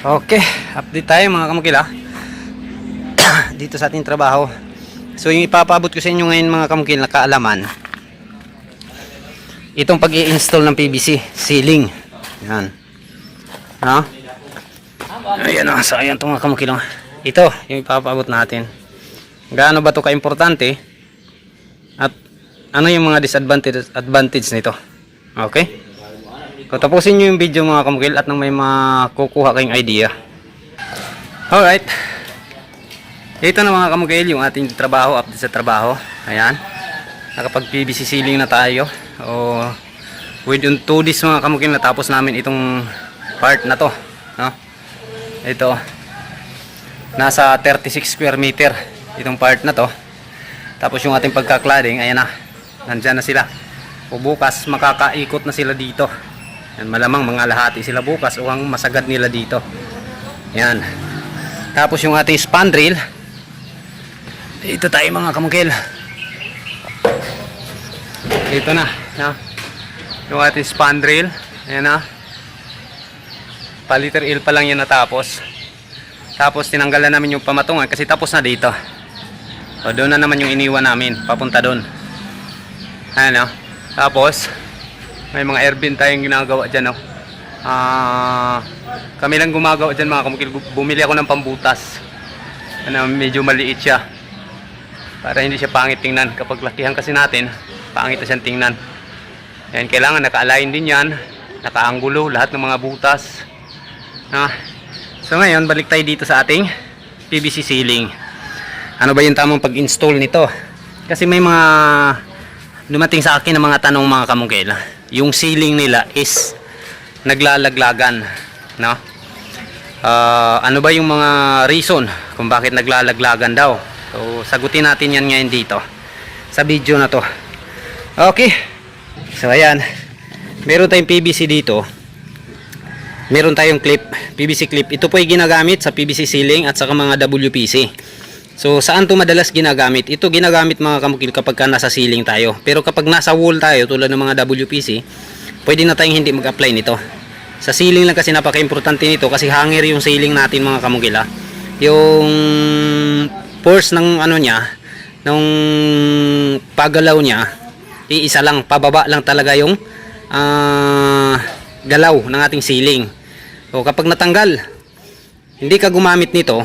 Okay, update tayo mga kamukila. Dito sa ating trabaho. So yung ipapabot ko sa inyo ngayon mga kamukil na kaalaman. Itong pag install ng PVC ceiling. Yan. Ha? Ayan o, so ayan mga kamukil. oh. Ito, yung ipapabot natin. Gaano ba ito ka-importante? At ano yung mga disadvantage advantage nito? Okay? So, tapusin nyo yung video mga kamukil at nang may makukuha kayong idea. Alright. Ito na mga kamukil yung ating trabaho, update sa trabaho. Ayan. Nakapag PVC na tayo. O, within 2 days mga kamukil natapos namin itong part na to. No? Ito. Nasa 36 square meter itong part na to. Tapos yung ating pagka-cladding, ayan na. Nandyan na sila. O bukas makakaikot na sila dito. Yan, malamang mga lahati sila bukas o ang masagad nila dito. Yan. Tapos yung ating spandrel. Dito tayo mga kamukil. Dito na. na. Yung ating spandrel. Ayan na. Paliter il pa lang yan natapos. Tapos tinanggalan namin yung pamatungan kasi tapos na dito. O doon na naman yung iniwan namin. Papunta doon. Ayan o. Tapos, may mga airbin tayong ginagawa dyan. Oh. Ah, kami lang gumagawa dyan mga kamukil. Bumili ako ng pambutas. Ano, medyo maliit siya. Para hindi siya pangit tingnan. Kapag lakihan kasi natin, pangit na siyang tingnan. Yan, kailangan naka-align din yan. Naka-angulo, lahat ng mga butas. Ah, so ngayon, balik tayo dito sa ating PVC ceiling. Ano ba yung tamang pag-install nito? Kasi may mga dumating sa akin ng mga tanong mga kamungkil. Yung ceiling nila is naglalaglagan, no? Ah, ano ba yung mga reason kung bakit naglalaglagan daw? So, sagutin natin yan ngayon dito sa video na to. Okay. So, ayan. Meron tayong PVC dito. Meron tayong clip, PVC clip. Ito po ay ginagamit sa PVC ceiling at sa mga WPC. So, saan to madalas ginagamit? Ito ginagamit mga kamukil kapag ka nasa ceiling tayo. Pero kapag nasa wall tayo, tulad ng mga WPC, pwede na tayong hindi mag-apply nito. Sa ceiling lang kasi napaka-importante nito kasi hanger yung ceiling natin mga kamukil ha. Yung force ng ano niya, nung pagalaw niya, iisa lang, pababa lang talaga yung ah, galaw ng ating ceiling. So, kapag natanggal, hindi ka gumamit nito,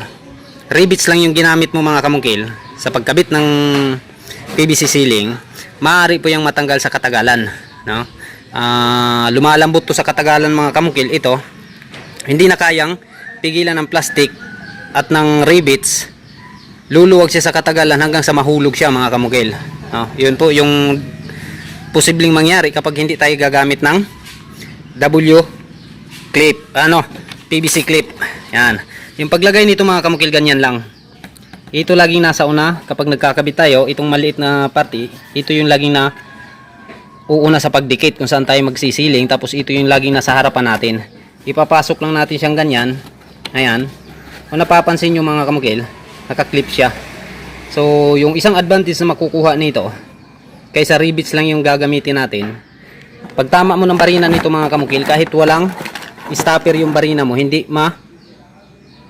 rivets lang yung ginamit mo mga kamungkil sa pagkabit ng PVC ceiling maaari po yung matanggal sa katagalan no? Ah, lumalambot to sa katagalan mga kamungkil. Ito hindi na kayang pigilan ng plastic at ng rivets luluwag siya sa katagalan hanggang sa mahulog siya mga kamungkil no? yun po yung posibleng mangyari kapag hindi tayo gagamit ng W clip ano PVC clip. Yan yung paglagay nito mga kamukil ganyan lang. Ito laging nasa una kapag nagkakabit tayo, itong maliit na party, ito yung laging na uuna sa pagdikit kung saan tayo magsisiling tapos ito yung laging nasa harapan natin. Ipapasok lang natin siyang ganyan. Ayan. Kung napapansin nyo mga kamukil, nakaklip siya. So, yung isang advantage na makukuha nito, kaysa rivets lang yung gagamitin natin, pag tama mo ng barina nito mga kamukil, kahit walang stopper yung barina mo, hindi ma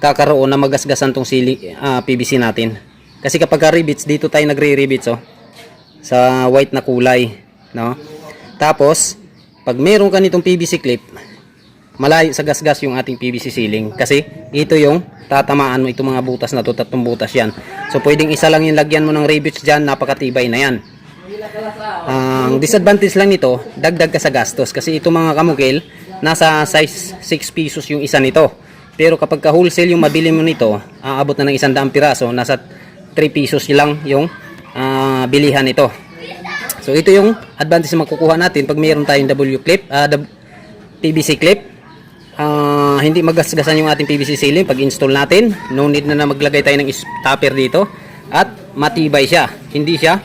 kakaroon na magasgasan tong sili, ah, PVC natin. Kasi kapag ka rivets, dito tayo nagre-rivets oh, sa white na kulay. No? Tapos, pag meron ka nitong PVC clip, malayo sa gasgas yung ating PVC ceiling. Kasi ito yung tatamaan mo itong mga butas na to, tatlong butas yan. So, pwedeng isa lang yung lagyan mo ng rivets dyan, napakatibay na yan. Ang disadvantage lang nito, dagdag ka sa gastos. Kasi ito mga kamukil, nasa size 6 pesos yung isa nito. Pero kapag ka wholesale yung mabili mo nito, aabot na ng isang daang piraso, nasa 3 pesos lang yung ah, bilihan nito. So ito yung advantage na makukuha natin pag mayroon tayong W clip, ah, W- PVC clip. Ah, hindi magasgasan yung ating PVC ceiling pag install natin. No need na na maglagay tayo ng stopper dito at matibay siya. Hindi siya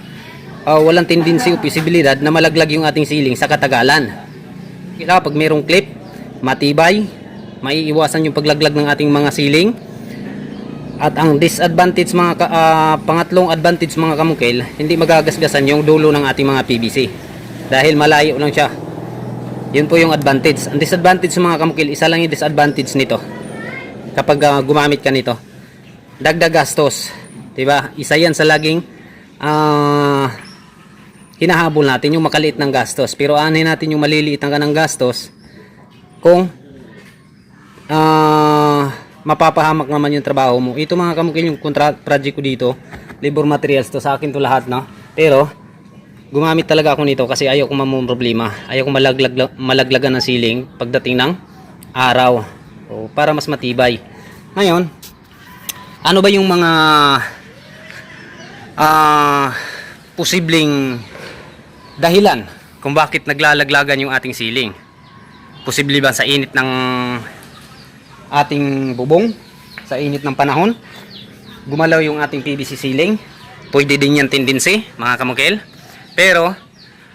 ah, walang tendency o posibilidad na malaglag yung ating ceiling sa katagalan. Kaya pag mayroong clip, matibay, maiiwasan yung paglaglag ng ating mga ceiling. At ang disadvantage mga ka- ah, pangatlong advantage mga kamukil, hindi magagasgasan yung dulo ng ating mga PVC. Dahil malayo lang siya. Yun po yung advantage. Ang disadvantage mga kamukil, isa lang yung disadvantage nito. kapag ah, gumamit ka nito. Dagdag gastos. 'Di ba? Isa 'yan sa laging ah hinahabol natin yung makaliit ng gastos. Pero aanin natin yung maliliit ang kanang gastos kung ah mapapahamak naman yung trabaho mo. Ito mga kamukil yung kontra project ko dito. Labor materials to sa akin to lahat, no? Pero gumamit talaga ako nito kasi ayaw ko mamong problema. Ayaw ko malaglag, malaglagan ng ceiling pagdating ng araw. O, para mas matibay. Ngayon, ano ba yung mga ah posibleng dahilan kung bakit naglalaglagan yung ating ceiling? Posible ba sa init ng ating bubong? Sa init ng panahon? Gumalaw yung ating PVC ceiling? Pwede din yan tendency, mga kamukil. Pero,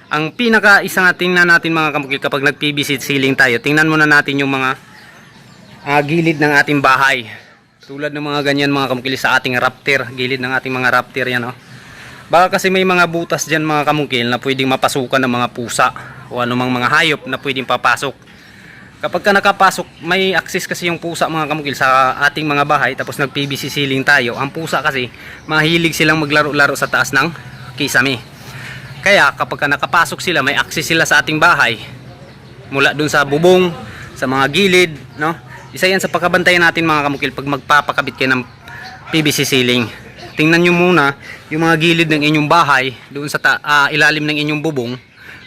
ang pinaka isa nga tingnan natin mga kamukil kapag nag PVC ceiling tayo, tingnan muna natin yung mga ah, gilid ng ating bahay. Tulad ng mga ganyan mga kamukil sa ating raptor, gilid ng ating mga raptor yan oh. Baka kasi may mga butas dyan mga kamukil na pwedeng mapasukan ng mga pusa o anumang mga hayop na pwedeng papasok. Kapag ka nakapasok, may access kasi yung pusa mga kamukil sa ating mga bahay tapos nag PVC ceiling tayo. Ang pusa kasi mahilig silang maglaro-laro sa taas ng kisame. Kaya kapag ka nakapasok sila, may access sila sa ating bahay mula dun sa bubong, sa mga gilid, no? Isa yan sa pagkabantayan natin mga kamukil pag magpapakabit kayo ng PVC ceiling. Tingnan nyo muna yung mga gilid ng inyong bahay doon sa ah, ilalim ng inyong bubong.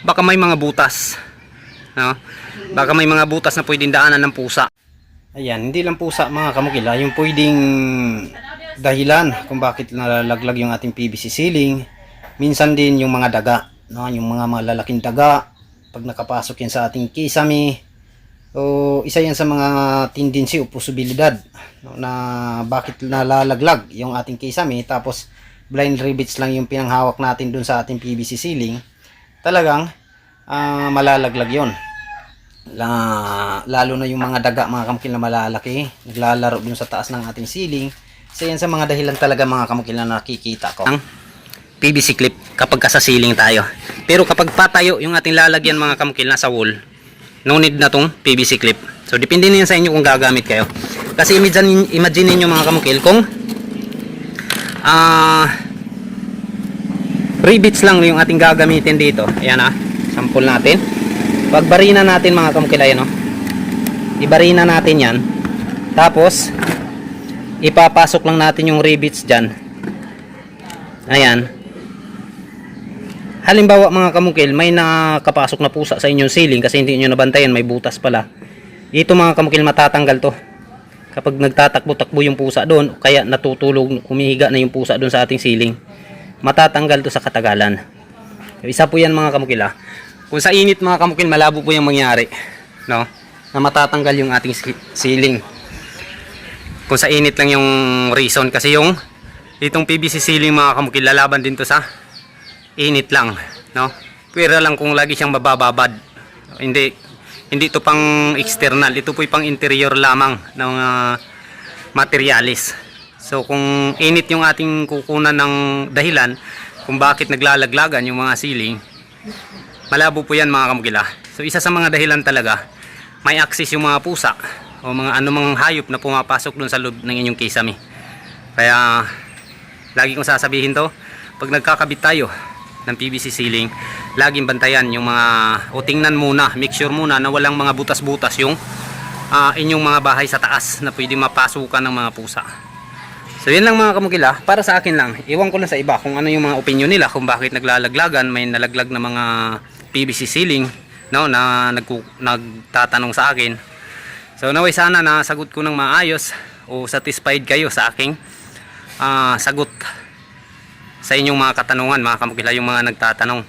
Baka may mga butas. No? Baka may mga butas na pwedeng daanan ng pusa. Ayan, hindi lang pusa mga kamukila, yung pwedeng dahilan kung bakit nalalaglag yung ating PVC ceiling. Minsan din yung mga daga, no? yung mga malalaking daga, pag nakapasok yan sa ating kisame, o isa yan sa mga tendency o posibilidad no, na bakit nalalaglag yung ating kisame tapos blind rivets lang yung pinanghawak natin dun sa ating PVC ceiling talagang ah, malalaglag yon La, lalo na yung mga daga mga kamukil na malalaki naglalaro dun sa taas ng ating ceiling isa yan sa mga dahilan talaga mga kamukil na nakikita ko ang PVC clip kapag ka sa ceiling tayo pero kapag patayo yung ating lalagyan mga kamukil nasa wall no need na tong PVC clip. So depende na yan sa inyo kung gagamit kayo. Kasi imagine, imagine niyo mga kamukil kung ah rivets lang yung ating gagamitin dito. Ayan ah, sample natin. Pagbarina natin mga kamukil ayan oh. Ibarina natin yan. Tapos ipapasok lang natin yung rivets diyan. Ayan. Halimbawa mga kamukil, may nakapasok na pusa sa inyong ceiling kasi hindi nyo nabantayan, may butas pala. Ito mga kamukil, matatanggal to. Kapag nagtatakbo-takbo yung pusa doon, kaya natutulog, humihiga na yung pusa doon sa ating ceiling. Matatanggal to sa katagalan. Isa po yan mga kamukil ha. Kung sa init mga kamukil, malabo po yung mangyari. No? Na matatanggal yung ating ceiling. Kung sa init lang yung reason. Kasi yung itong PVC ceiling mga kamukil, lalaban din to sa init lang, no? Pero lang kung lagi siyang mabababad. Hindi hindi ito pang external, ito po pang interior lamang ng uh, materialis. So kung init yung ating kukunan ng dahilan kung bakit naglalaglagan yung mga ceiling, malabo po yan mga kamugila. So isa sa mga dahilan talaga, may access yung mga pusa o mga anumang hayop na pumapasok dun sa loob ng inyong kisame. Kaya lagi kong sasabihin to, pag nagkakabit tayo ng PVC ceiling, laging bantayan yung mga o tingnan muna, make sure muna na walang mga butas-butas yung ah, inyong mga bahay sa taas na pwede mapasukan ng mga pusa. So yun lang mga kamukila, para sa akin lang, iwan ko lang sa iba kung ano yung mga opinion nila kung bakit naglalaglagan, may nalaglag na mga PVC ceiling no, na nagku, nagtatanong sa akin. So naway sana na sagot ko ng maayos o satisfied kayo sa aking ah, sagot sa inyong mga katanungan mga kamukila yung mga nagtatanong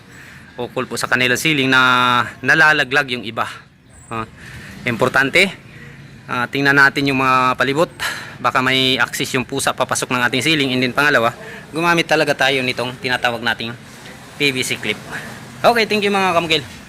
ukol po sa kanila ceiling na nalalaglag yung iba. Ah, importante ah, tingnan natin yung mga palibot. Baka may access yung pusa papasok ng ating ceiling. And then pangalawa gumamit talaga tayo nitong tinatawag nating PVC clip okay thank you mga kamukil